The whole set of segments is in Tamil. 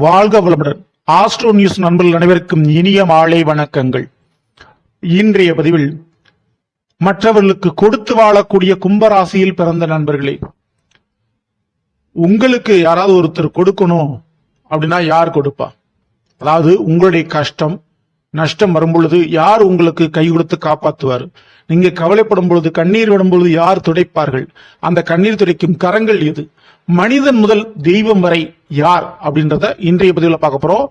வாழ்க வளமுடன். ஆஸ்ட்ரோ நியூஸ் நண்பர்கள் அனைவருக்கும் இனிய மாலை வணக்கங்கள். இன்றைய பதிவில் மற்றவர்களுக்கு கொடுத்து வாழக்கூடிய கும்பராசியில் பிறந்த நண்பர்களே உங்களுக்கு யாராவது ஒருத்தர் கொடுக்கணும் அப்படின்னா யார் கொடுப்பா? அதாவது உங்களுடைய கஷ்டம் நஷ்டம் வரும்பொழுது யார் உங்களுக்கு கை கொடுத்து காப்பாற்றுவார்? நீங்க கவலைப்படும் பொழுது கண்ணீர் விடும் பொழுது யார் துடைப்பார்கள்? அந்த கண்ணீர் துடைக்கும் கரங்கள் எது? மனிதன் முதல் தெய்வம் வரை யார்? அப்படின்றத இன்றைய பதிவில் பார்க்க போறோம்.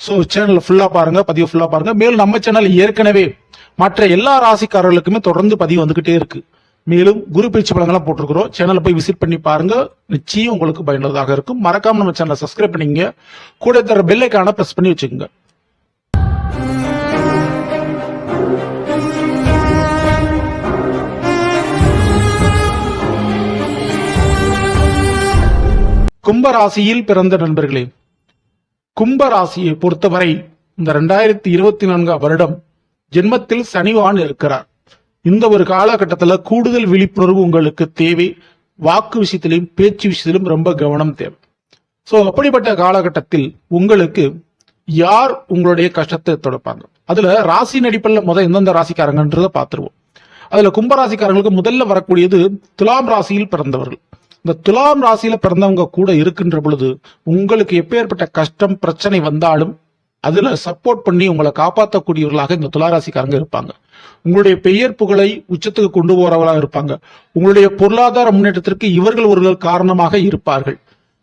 ஸோ சேனல் ஃபுல்லா பாருங்க பதிவு ஃபுல்லா பாருங்க. மேலும் நம்ம சேனல் ஏற்கனவே மற்ற எல்லா ராசிக்காரர்களுக்குமே தொடர்ந்து பதிவு வந்துகிட்டே இருக்கு. மேலும் குரு பயிற்சி பலங்கள்லாம் போட்டிருக்கிறோம். சேனலை போய் விசிட் பண்ணி பாருங்க. நிச்சயம் உங்களுக்கு பயனுள்ளதாக இருக்கும். மறக்காம நம்ம சேனலை சப்ஸ்கிரைப் பண்ணிங்க கூட தர பெல்லைக்கான பிரஸ் பண்ணி வச்சுக்கோங்க. கும்பராசியில் பிறந்த நண்பர்களே கும்பராசியை பொறுத்தவரை இந்த ரெண்டாயிரத்தி இருபத்தி நான்காம் வருடம் ஜென்மத்தில் சனிவான் இருக்கிறார். இந்த ஒரு காலகட்டத்தில் கூடுதல் விழிப்புணர்வு உங்களுக்கு தேவை. வாக்கு விஷயத்திலும் பேச்சு விஷயத்திலும் ரொம்ப கவனம் தேவை. ஸோ அப்படிப்பட்ட காலகட்டத்தில் உங்களுக்கு யார் உங்களுடைய கஷ்டத்தை தொடப்பாங்க? அதுல ராசி நடிப்பில் முதல் எந்தெந்த ராசிக்காரங்கன்றத பார்த்துருவோம். அதுல கும்பராசிக்காரங்களுக்கு முதல்ல வரக்கூடியது துலாம் ராசியில் பிறந்தவர்கள். இந்த துலாம் ராசியில பிறந்தவங்க கூட இருக்கின்ற பொழுது உங்களுக்கு எப்பேற்பட்ட கஷ்டம் பிரச்சனை வந்தாலும் அதுல சப்போர்ட் பண்ணி உங்களை காப்பாற்றக்கூடியவர்களாக இந்த துளாராசிக்காரங்க இருப்பாங்க. உங்களுடைய பெயர் புகழை உச்சத்துக்கு கொண்டு போறவர்களாக இருப்பாங்க. உங்களுடைய பொருளாதார முன்னேற்றத்திற்கு இவர்கள் ஒரு காரணமாக இருப்பார்கள்.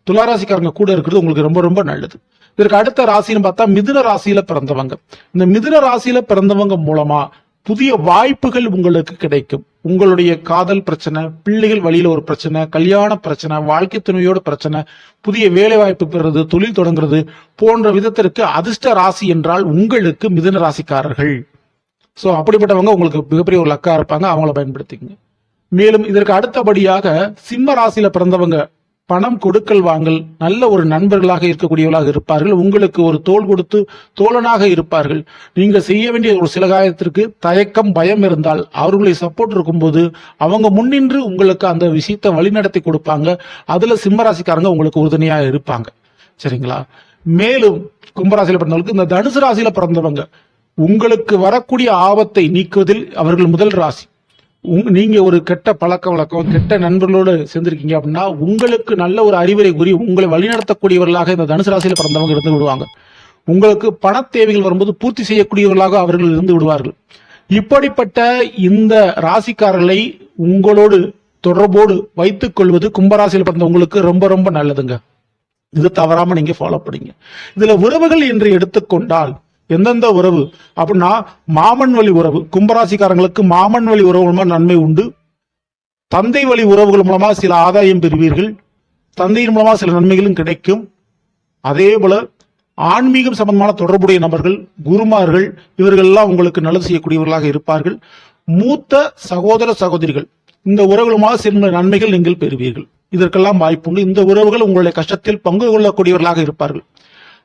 துளாராசிக்காரங்க கூட இருக்கிறது உங்களுக்கு ரொம்ப ரொம்ப நல்லது. இதற்கு அடுத்த ராசின்னு பார்த்தா மிதுன ராசியில பிறந்தவங்க. இந்த மிதுன ராசியில பிறந்தவங்க மூலமா புதிய வாய்ப்புகள் உங்களுக்கு கிடைக்கும். உங்களுடைய காதல் பிரச்சனை பிள்ளைகள் வழியில ஒரு பிரச்சனை கல்யாண பிரச்சனை வாழ்க்கை துணையோட பிரச்சனை புதிய வேலை வாய்ப்பு பெறுறது தொழில் தொடங்குறது போன்ற விதத்திற்கு அதிர்ஷ்ட ராசி என்றால் உங்களுக்கு மிதுன ராசிக்காரர்கள். சோ அப்படிப்பட்டவங்க உங்களுக்கு மிகப்பெரிய ஒரு லக்கா இருப்பாங்க. அவங்கள பயன்படுத்திக்கங்க. மேலும் இதற்கு அடுத்தபடியாக சிம்ம ராசியில பிறந்தவங்க பணம் கொடுக்கல் வாங்கல் நல்ல ஒரு நண்பர்களாக இருக்கக்கூடியவர்களாக இருப்பார்கள். உங்களுக்கு ஒரு தோல் கொடுத்து தோழனாக இருப்பார்கள். நீங்க செய்ய வேண்டிய ஒரு சில காலத்திற்கு தயக்கம் பயம் இருந்தால் அவர்களை சப்போர்ட் இருக்கும்போது அவங்க முன்னின்று உங்களுக்கு அந்த விஷயத்தை வழிநடத்தி கொடுப்பாங்க. அதுல சிம்மராசிக்காரங்க உங்களுக்கு உறுதுணையாக இருப்பாங்க. சரிங்களா? மேலும் கும்பராசியில பிறந்தவங்களுக்கு இந்த தனுசு ராசியில பிறந்தவங்க உங்களுக்கு வரக்கூடிய ஆபத்தை நீக்குவதில் அவர்கள் முதல் ராசி. நீங்க ஒரு கெட்ட பழக்க வழக்கம் கெட்ட நண்பர்களோடு சேர்ந்திருக்கீங்க அப்படின்னா உங்களுக்கு நல்ல ஒரு அறிவுரை கூறி உங்களை வழிநடத்தக்கூடியவர்களாக இந்த தனுசு ராசியில் பிறந்தவங்க இருந்து விடுவாங்க. உங்களுக்கு பண தேவைகள் வரும்போது பூர்த்தி செய்யக்கூடியவர்களாக அவர்கள் இருந்து விடுவார்கள். இப்படிப்பட்ட இந்த ராசிக்காரர்களை உங்களோடு தொடர்போடு வைத்துக் கொள்வது கும்பராசியில் பிறந்த உங்களுக்கு ரொம்ப ரொம்ப நல்லதுங்க. இது தவறாம நீங்க ஃபாலோ பண்ணீங்க. இதுல உறவுகள் என்று எடுத்துக்கொண்டால் எந்தெந்த உறவு? அப்படின்னா மாமன் வழி உறவு. கும்பராசிக்காரங்களுக்கு மாமன் வழி உறவு மூலமா நன்மை உண்டு. தந்தை வழி உறவுகள் மூலமா சில ஆதாயம் பெறுவீர்கள். தந்தையின் மூலமா சில நன்மைகளும் கிடைக்கும். அதே போல ஆன்மீகம் சம்பந்தமான தொடர்புடைய நபர்கள் குருமார்கள் இவர்கள் எல்லாம் உங்களுக்கு நல்லது செய்யக்கூடியவர்களாக இருப்பார்கள். மூத்த சகோதர சகோதரிகள் இந்த உறவுகளுமாக சில நன்மைகள் நீங்கள் பெறுவீர்கள். இதற்கெல்லாம் வாய்ப்புண்டு. இந்த உறவுகள் உங்களுடைய கஷ்டத்தில் பங்கு கொள்ளக்கூடியவர்களாக இருப்பார்கள்.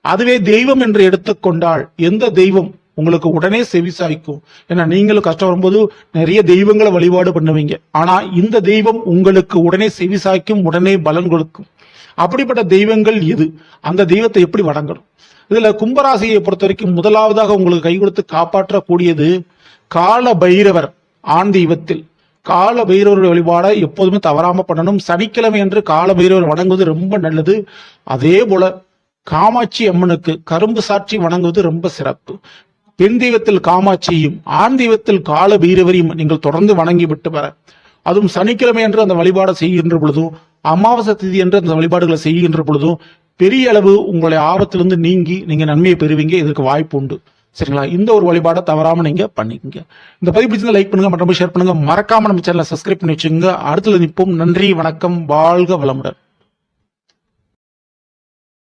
அதுவே தெய்வம் என்று எடுத்துக்கொண்டால் எந்த தெய்வம் உங்களுக்கு உடனே செவிசாய்க்கும் ஏன்னா நீங்களும் கஷ்டம் வரும்போது நிறைய தெய்வங்களை வழிபாடு பண்ணுவீங்க. ஆனா இந்த தெய்வம் உங்களுக்கு உடனே செவிசாய்க்கும் உடனே பலன் கொடுக்கும். அப்படிப்பட்ட தெய்வங்கள் எது? அந்த தெய்வத்தை எப்படி வணங்கணும்? இதுல கும்பராசியை பொறுத்த வரைக்கும் முதலாவதாக உங்களுக்கு கை கொடுத்து காப்பாற்றக்கூடியது கால பைரவர் ஆண் தெய்வத்தில். கால பைரவருடைய வழிபாடை எப்போதுமே தவறாம பண்ணணும். சனிக்கிழமை என்று கால பைரவர் வணங்குவது ரொம்ப நல்லது. அதே போல காமாட்சி அம்மனுக்கு கரும்பு சாட்சி வணங்குவது ரொம்ப சிறப்பு. பெண் தெய்வத்தில் காமாட்சியும் ஆண் தெய்வத்தில் கால பீரவரையும் நீங்கள் தொடர்ந்து வணங்கி விட்டு வர. அதுவும் சனிக்கிழமை என்று அந்த வழிபாடை செய்கின்ற பொழுதும் அமாவாசை திதி என்று அந்த வழிபாடுகளை செய்கின்ற பொழுதும் பெரிய அளவு உங்களுடைய ஆபத்திலிருந்து நீங்கி நீங்க நன்மையை பெறுவீங்க. இதற்கு வாய்ப்பு உண்டு. சரிங்களா? இந்த ஒரு வழிபாடை தவறாம நீங்க பண்ணிக்கங்க. இந்த பதிவு பிடிச்சிருந்தா லைக் பண்ணுங்க மற்றும் ஷேர் பண்ணுங்க. மறக்காம நம்ம சேனலை சப்ஸ்கிரைப் பண்ணி வச்சுங்க அடுத்தது நிற்போம். நன்றி வணக்கம் வாழ்க வளமுடன்.